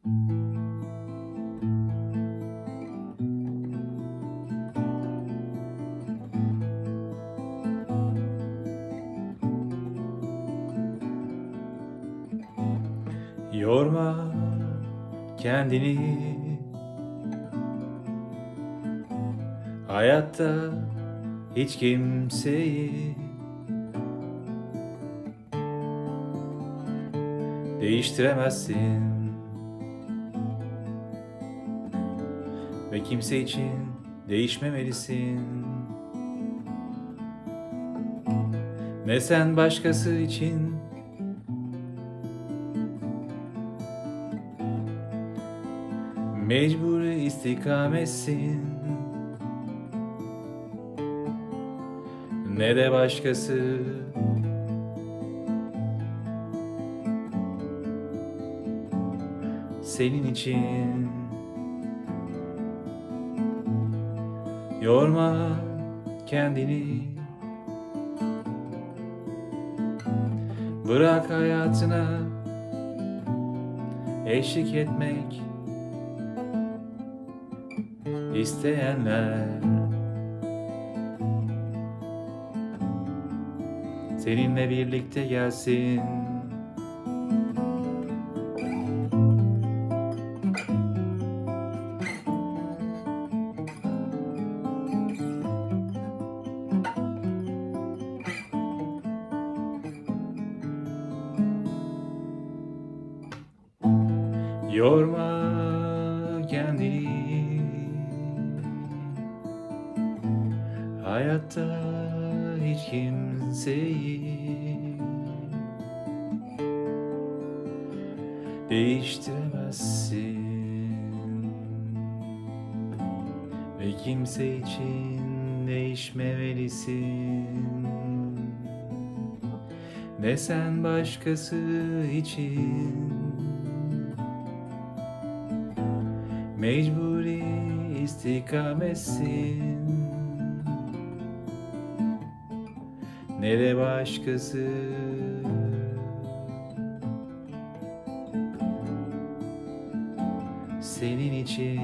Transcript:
Yorma kendini. Hayatta hiç kimseyi. Değiştiremezsin Ve kimse için değişmemelisin. Ne sen başkası için. Mecburi istikametsin. Ne de başkası. Senin için Yorma kendini Bırak hayatına eşlik etmek isteyenler seninle birlikte gelsin. Yorma kendini. Hayatta hiç kimseyi Değiştiremezsin. Ve kimse için değişmemelisin. Ne sen başkası için Mecburi istikametsin Ne de başkası? Senin için